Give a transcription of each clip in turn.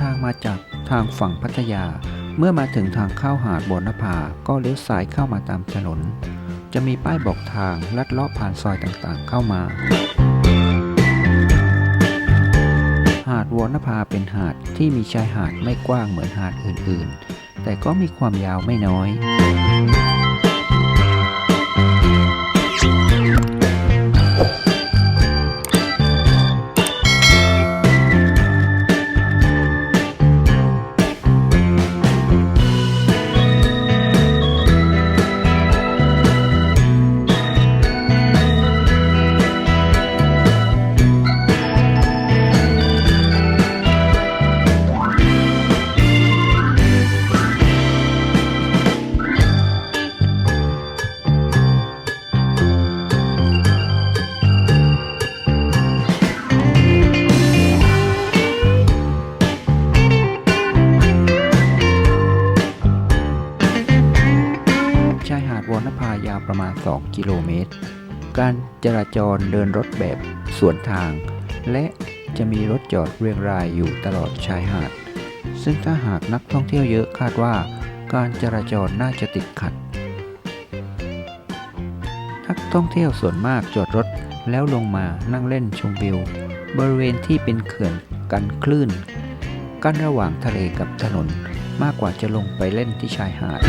ทางมาจากทางฝั่งพัทยา เมื่อมาถึงทางเข้าหาดบนนภาก็เลี้ยวซ้ายเข้ามาตามถนน จะมีป้ายบอกทางลัดเลาะผ่านซอยต่างๆเข้ามา หาดวอนภาเป็นหาดที่มีชายหาดไม่กว้างเหมือนหาดอื่นๆ แต่ก็มีความยาวไม่น้อย ประมาณ 2 กิโลเมตร การจราจรเดินรถแบบสวนทาง และจะมีรถจอดเรียงรายอยู่ตลอดชายหาด ซึ่งถ้าหากนักท่องเที่ยวเยอะคาดว่า การจราจรน่าจะติดขัด นักท่องเที่ยวส่วนมากจอดรถแล้วลงมานั่งเล่นชมวิว บริเวณที่เป็นเขื่อนกันคลื่น กั้นระหว่างทะเลกับถนนมากกว่าจะลงไปเล่นที่ชายหาด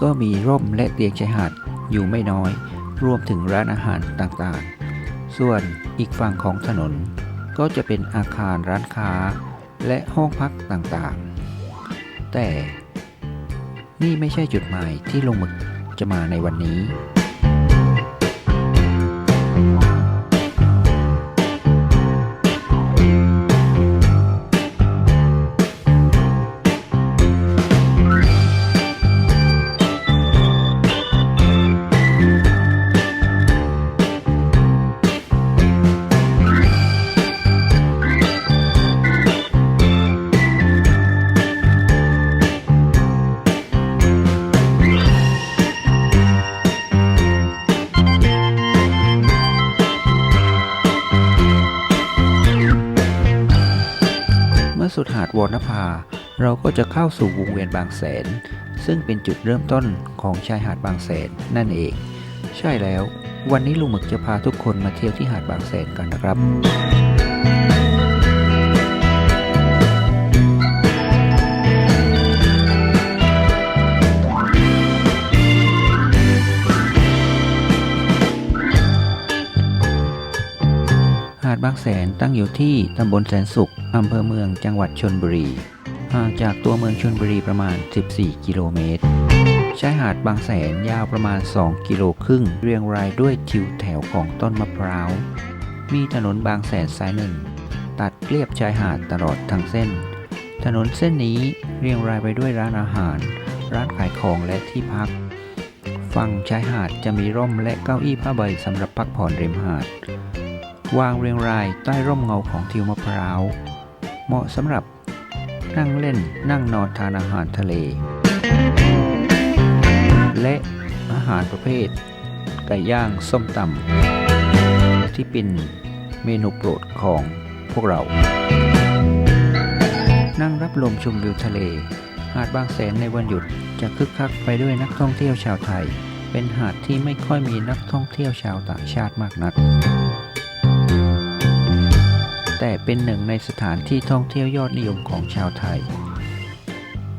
ก็มีร่มและเตียงชายหาดอยู่ไม่น้อย รวมถึงร้านอาหารต่างๆ ส่วนอีกฝั่งของถนน ก็จะเป็นอาคารร้านค้า และห้องพักต่างๆ แต่นี่ไม่ใช่จุดหมายที่ลงหมึกจะมาในวันนี้ สุดหาดวอนภา เราก็จะเข้าสู่วงเวียนบางแสน ซึ่งเป็นจุดเริ่มต้นของชายหาดบางแสนนั่นเอง ใช่แล้ว วันนี้ลุงหมึกจะพาทุกคนมาเที่ยวที่หาดบางแสนกันนะครับ บางแสนตั้งอยู่ที่ตำบลแสนสุข อำเภอเมืองจังหวัดชนบุรี ห่างจากตัวเมืองชนบุรีประมาณ 14 กิโลเมตร ชายหาดบางแสนยาวประมาณ 2 กิโลครึ่ง เรียงรายด้วยทิวแถวของต้นมะพร้าว มีถนนบางแสนสายหนึ่ง ตัดเรียบชายหาดตลอดทั้งเส้น ถนนเส้นนี้เรียงรายไปด้วยร้านอาหาร ร้านขายของและที่พัก ฝั่งชายหาดจะมีร่มและเก้าอี้ผ้าใบสำหรับพักผ่อนริมหาด วางเรียงรายใต้ร่มเงาของทิวมะพร้าว เหมาะสำหรับนั่งเล่นนั่งนอนทานอาหารทะเล และอาหารประเภท ไก่ย่างส้มตำที่เป็นเมนูโปรดของพวกเรา นั่งรับลมชมวิวทะเล หาดบางแสนในวันหยุดจะคึกคักไปด้วยนักท่องเที่ยวชาวไทย เป็นหาดที่ไม่ค่อยมีนักท่องเที่ยวชาวต่างชาติมากนัก แต่เป็นหนึ่งในสถานที่ท่องเที่ยวยอดนิยมของชาวไทย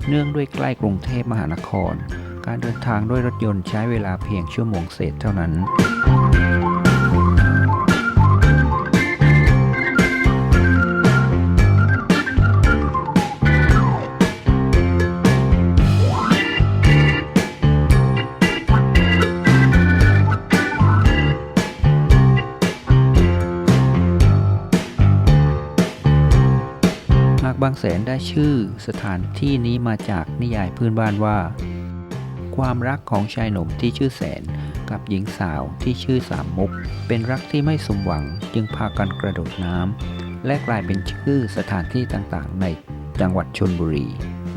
เนื่องด้วยใกล้กรุงเทพมหานคร การเดินทางด้วยรถยนต์ใช้เวลาเพียงชั่วโมงเศษเท่านั้นากบางแสนได้ชื่อสถานที่นี้มาจากนิยายพื้นบ้านว่า ความรักของชายหนุ่มที่ชื่อแสนกับหญิงสาวที่ชื่อสามมุก เป็นรักที่ไม่สมหวังจึงพากันกระโดดน้ำและกลายเป็นชื่อสถานที่ต่างๆ ในจังหวัดชนบุรี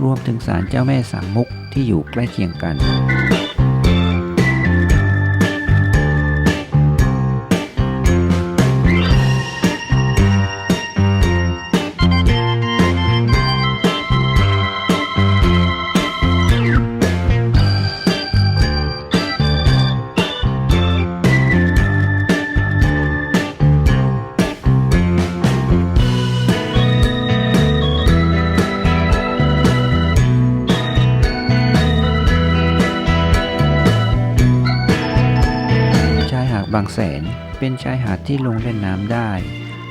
รวมถึงศาลเจ้าแม่สามมุกที่อยู่ใกล้เคียงกันางแสนเป็นชายหาดที่ลงเล่นน้ำได้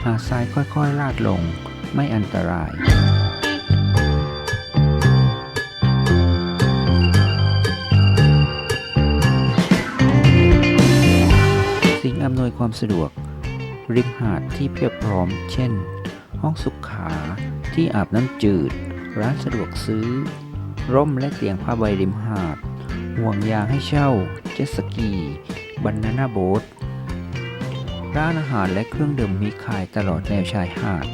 หาดทรายค่อยๆลาดลง ไม่อันตราย สิ่งอำนวยความสะดวก ริมหาดที่เพียบพร้อม เช่น ห้องสุขาที่อาบน้ำจืด ร้านสะดวกซื้อ ร่มและเตียงผ้าใบริมหาด ห่วงยางให้เช่า เจ็ตสกีบานาน่าโบ๊ท ร้านอาหารและเครื่องดื่มมีขายตลอดแนวชายหาด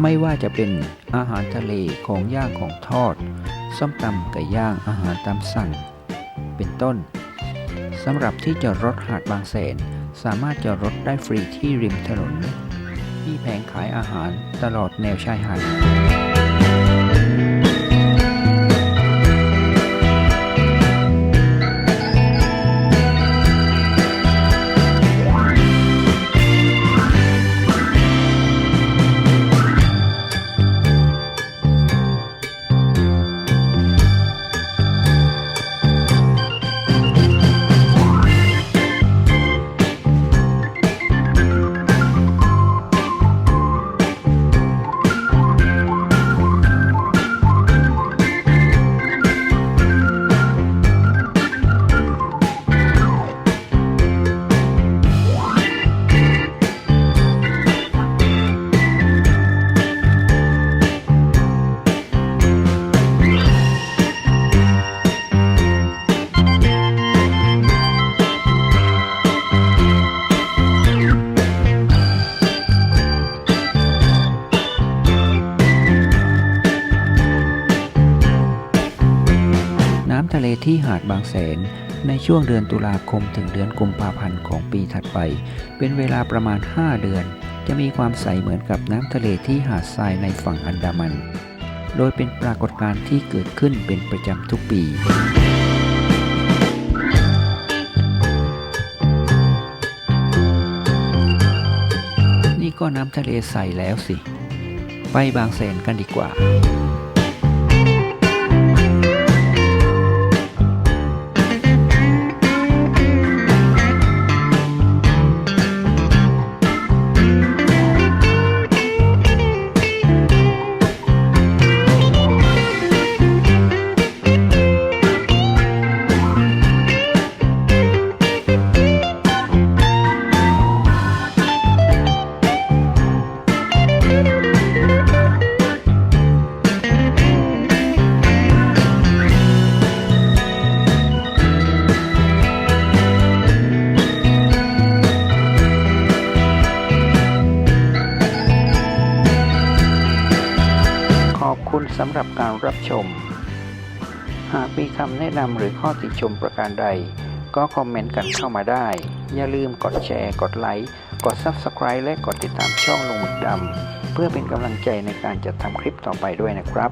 ไม่ว่าจะเป็นอาหารทะเลของย่างของทอด ส้มตำไก่ย่างอาหารตามสั่ง เป็นต้นสำหรับที่จอดรถหาดบางแสน สามารถจอดรถได้ฟรีที่ริมถนน ที่แผงขายอาหารตลอดแนวชายหาด ที่หาดบางแสน ในช่วงเดือนตุลาคมถึงเดือนกุมภาพันธ์ของปีถัดไป เป็นเวลาประมาณ 5 เดือน จะมีความใสเหมือนกับน้ำทะเลที่หาดทรายในฝั่งอันดามัน โดยเป็นปรากฏการณ์ที่เกิดขึ้นเป็นประจำทุกปีนี่ก็น้ำทะเลใสแล้วสิ ไปบางแสนกันดีกว่าำหรับการรับชม หากมีคำแนะนำหรือข้อติชมประการใด ก็คอมเมนต์กันเข้ามาได้ อย่าลืมกดแชร์ กดไลค์ กด Subscribe และกดติดตามช่องลงหมึกดำเพื่อเป็นกำลังใจในการจัดทำคลิปต่อไปด้วยนะครับ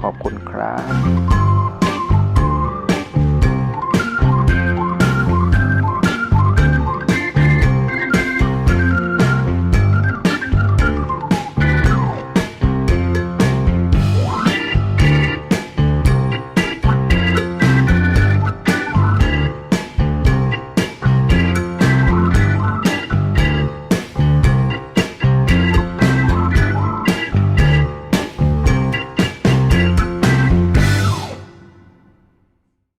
ขอบคุณครับ